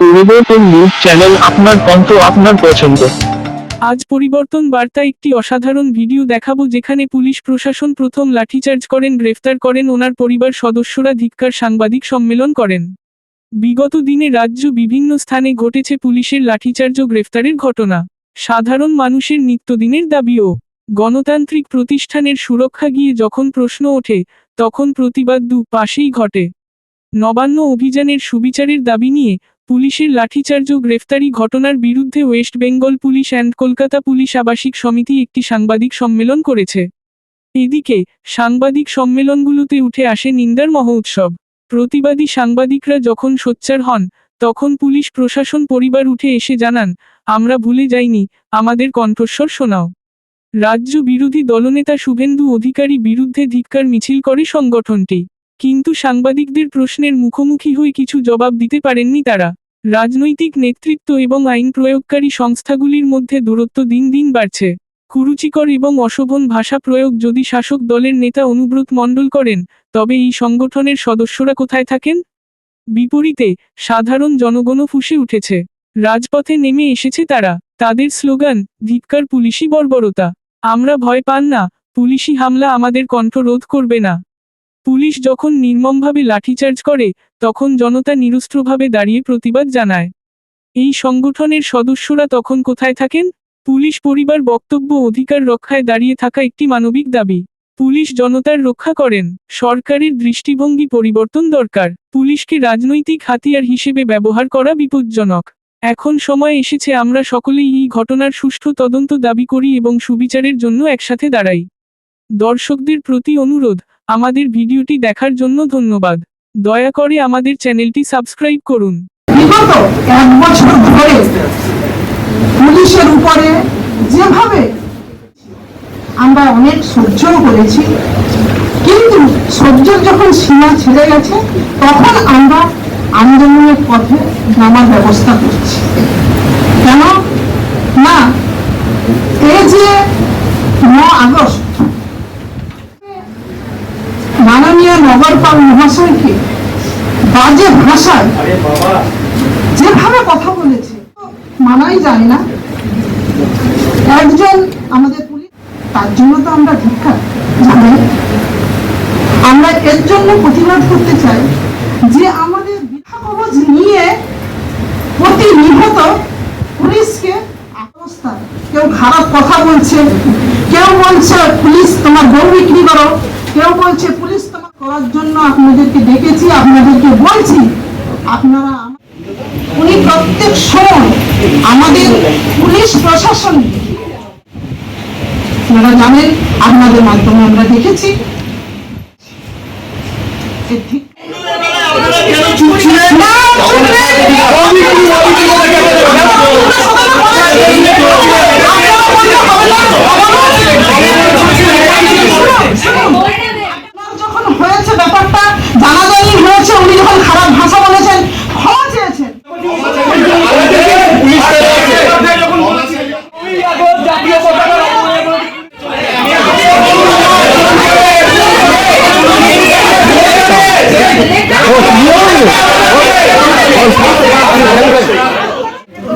পরিবর্তন news channel আপনার কণ্ঠ, আপনার পছন্দ। আজ পরিবর্তন বার্তা একটি অসাধারণ ভিডিও দেখাবো যেখানে পুলিশ প্রশাসন প্রথম লাঠিচার্জ করেন, গ্রেফতার করেন, ওনার পরিবার সদস্যরা ধিক্কার সাংবাদিক সম্মেলন করেন। বিগত দিনে রাজ্য বিভিন্ন স্থানে ঘটেছে পুলিশের লাঠিচার্জ গ্রেফতারের ঘটনা। সাধারণ মানুষের নিত্যদিনের দাবিও। গণতান্ত্রিক প্রতিষ্ঠানের সুরক্ষা গিয়ে যখন প্রশ্ন ওঠে, তখন প্রতিবাদ দু পাশেই ঘটে। নবান্ন অভিযানের সুবিচারের দাবি নিয়ে পুলিশের লাঠিচার্জ গ্রেফতারি ঘটনার বিরুদ্ধে West Bengal police and Kolkata police আবাসিক সমিতি একটি সাংবাদিক সম্মেলন করেছে। এদিকে, সাংবাদিক সম্মেলনগুলোতে উঠে আসে নিন্দার মহোৎসব। প্রতিবাদী সাংবাদিকরা যখন সোচ্চার হন, তখন পুলিশ প্রশাসন পরিবার উঠে এসে জানান, আমরা ভুলে যাইনি, আমাদের কণ্ঠস্বর শোনাও। রাজ্য বিরোধী দলনেতা শুভেন্দু অধিকারী বিরুদ্ধে ধিক্কার মিছিল করে সংগঠনটি। কিন্তু সাংবাদিকদের প্রশ্নের মুখোমুখি হয়ে কিছু জবাব দিতে পারেননি তারা। রাজনৈতিক নেতৃত্ব এবং আইন প্রয়োগকারী সংস্থাগুলির মধ্যে দূরত্ব দিন দিন বাড়ছে। কুরুচিকর এবং অশোভন ভাষা প্রয়োগ যদি শাসক দলের নেতা অনুব্রত মণ্ডল করেন, তবে এই সংগঠনের সদস্যরা কোথায় থাকেন? বিপরীতে, সাধারণ জনগণও ফুসে উঠেছে। রাজপথে নেমে এসেছে তারা। তাদের স্লোগান ধিক্কার পুলিশি বর্বরতা। আমরা ভয় পান না। পুলিশি হামলা আমাদের কণ্ঠ রোধ করবে না। পুলিশ যখন নির্মমভাবে লাঠিচার্জ করে, তখন জনতা নিরস্ত্রভাবে দাঁড়িয়ে প্রতিবাদ জানায়। এই সংগঠনের সদস্যরা তখন কোথায় থাকেন? পুলিশ পরিবার বক্তব্য অধিকার রক্ষায় দাঁড়িয়ে থাকা একটি মানবিক দাবি। পুলিশ জনতার রক্ষা করেন। সরকারের দৃষ্টিভঙ্গি পরিবর্তন দরকার। পুলিশকে রাজনৈতিক হাতিয়ার হিসেবে ব্যবহার করা বিপজ্জনক। এখন সময় এসেছে আমরা সকলেই এই ঘটনার সুষ্ঠু তদন্ত দাবি করি এবং সুবিচারের জন্য একসাথে দাঁড়াই। দর্শকদের প্রতি অনুরোধ, আমাদের ভিডিওটি দেখার জন্য ধন্যবাদ। দয়া করে আমাদের চ্যানেলটি সাবস্ক্রাইব করুন। এক বছর ধরে পুলিশের উপরে যেভাবে আমরা অনেক সহ্যও করেছি, কিন্তু সহ্যের যখন সীমা ছেড়ে গেছে, তখন আমরা আন্দোলনের পথে নামার ব্যবস্থা করছি। কেন? না, এই যে ন আগস্ট মাননীয় নগরপাল মহাশয়কে বাজে ভাষায় যেভাবে কথা বলেছে, মানাই যায় না। একজন আমাদের পুলিশ, তার জন্য তো আমরা ভিক্ষা জানি আমরা এর জন্য প্রতিবাদ করতে চাই যে আমাদের কবচ নিয়ে প্রতি নিহত পুলিশকে অবস্থা কেউ খারাপ কথা বলছে, কেউ বলছে, পুলিশ, তোমার বউ বিক্রি করো। কেউ বলছে, পুলিশ করার জন্য আপনাদেরকে ডেকেছি, আপনাদেরকে বলছি, আপনারা উনি প্রত্যেক সময় আমাদের পুলিশ প্রশাসন আপনারা জানেন, আপনাদের মাধ্যমে আমরা দেখেছি। ঠিক যখন খারাপ ভাষা বলেছেন, ক্ষমা চেয়েছেন।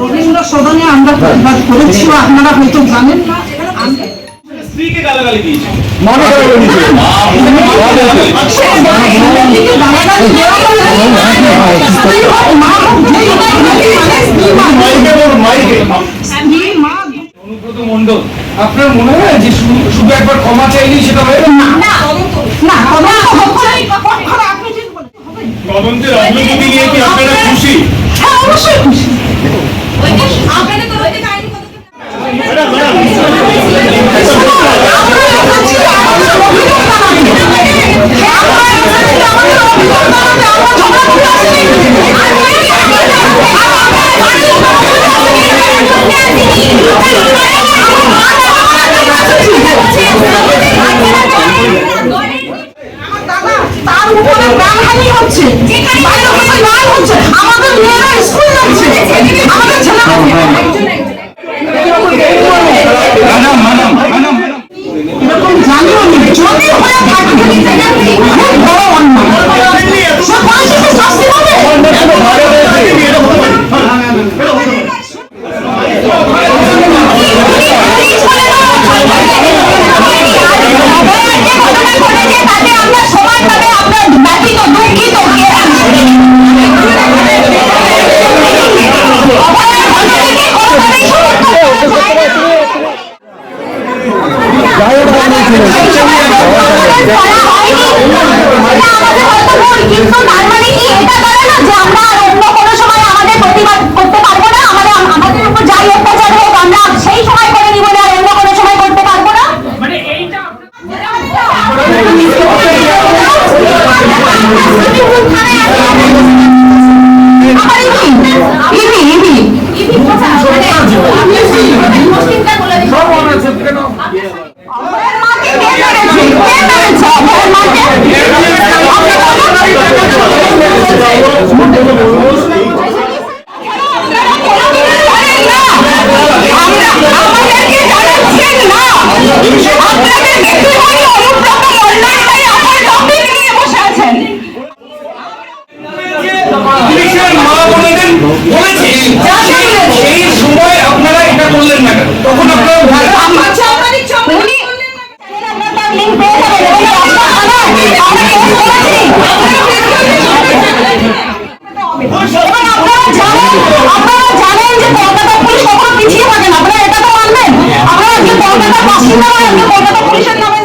রবীন্দ্র সদনে আমরা প্রতিবাদ করেছি, আপনারা হয়তো জানেন না। দিয়েছে দেওয়া মানে অনুব্রত আপনার মনে হয় যে শুধু- একবার ক্ষমা চাইলেই সেটা হয়ে? না হবে না। তদন্তের অগ্রগতি নিয়ে কি আপনারা খুশি হ্যাঁ অবশ্যই খুশি আপনাদের তরফ থেকে আইনি পদক্ষেপ আমার আমাদেরকে জানাচ্ছেন না আপনাদের মৃত্যু হলে অনুপ্রথম অন্যায় কলকাতা পুলিশের নামে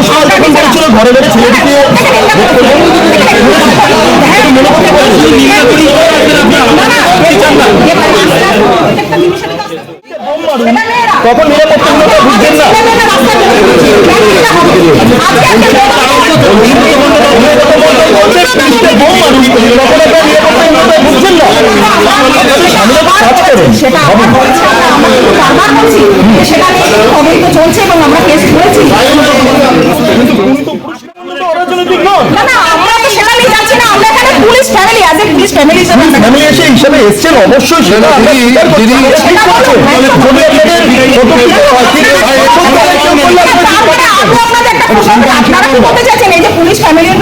পাল যখন বলছিল ঘরে ঘরে ছেলেটিকে তখন বুঝছেন না সেটা আমরা বলছি বারবার সেটা নিয়ে তদন্ত চলছে এবং আমরা কেস করেছি অরাজনৈতিক নন না না আমরা তো সেটা যাচ্ছি না আমরা এখানে police family as police family হিসেবে ফ্যামিলি এসে হিসাবে এসছেন অবশ্যই সেটা করছি। পুলিশ ফ্যামিলির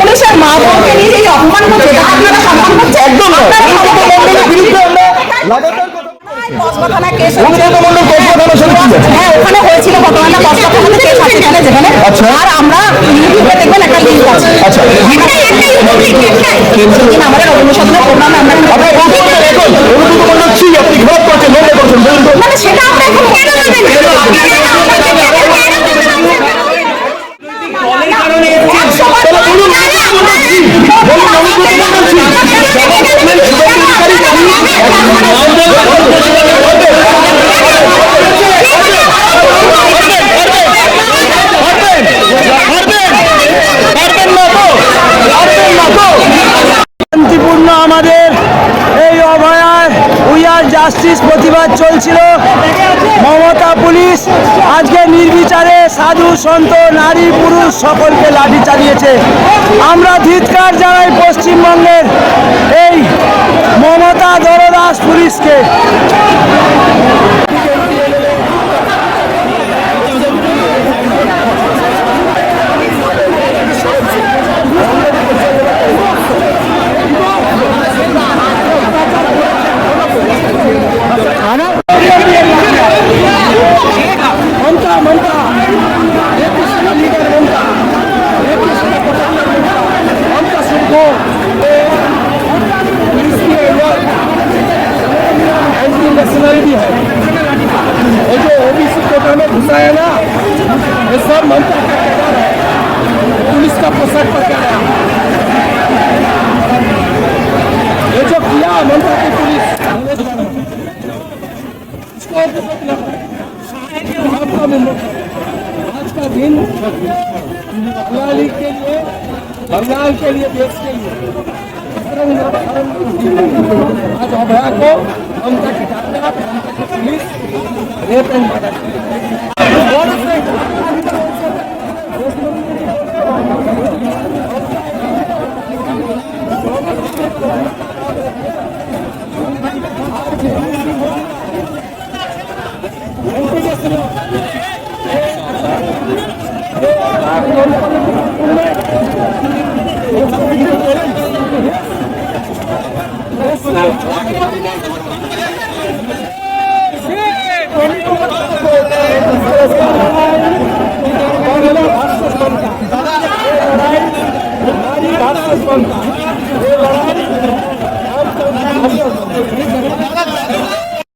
পুলিশের মা বোনকে নিয়ে যে অপমান করছে আপনারা সম্মান করছেন একদম না। আপনারা অনুব্রত মণ্ডলের বিরুদ্ধে আমরা লাগাতার কথা কসবা থানায় কেস? হ্যাঁ ওখানে হয়েছিল ঘটনাটা কসবা কেস আছে যেখানে যেখানে আচ্ছা। আর আমরা ইউটিউবে দেখবেন একটা লিঙ্ক আছে। আচ্ছা। আমাদের রবীন্দ্র প্রোগ্রামে আমরা মানে সেটা আমরা এখন কেন জানেন? একশো বার তাহলে বলুন অনুব্রত মণ্ডল ছি বলুন অনুব্রত মণ্ডল ছি গভর্নমেন্ট শুভেন্দু অধিকারী ছি শান্তিপূর্ণ আমাদের এই অভয়ার উইয়ার জাস্টিস প্রতিবাদ চলছিল। মমতা পুলিশ আজকে নির্বিচারে সাধু, সন্ত, নারী, পুরুষ সকলকে লাঠি চালিয়েছে। আমরা ধিৎকার জানাই পশ্চিমবঙ্গের এই মমতা দরদাস পুলিশকে। बंगाल के लिए देश के लिए आज अभया को ममता की डाक्टर ममता की पुलिस रेप एंड मर्डर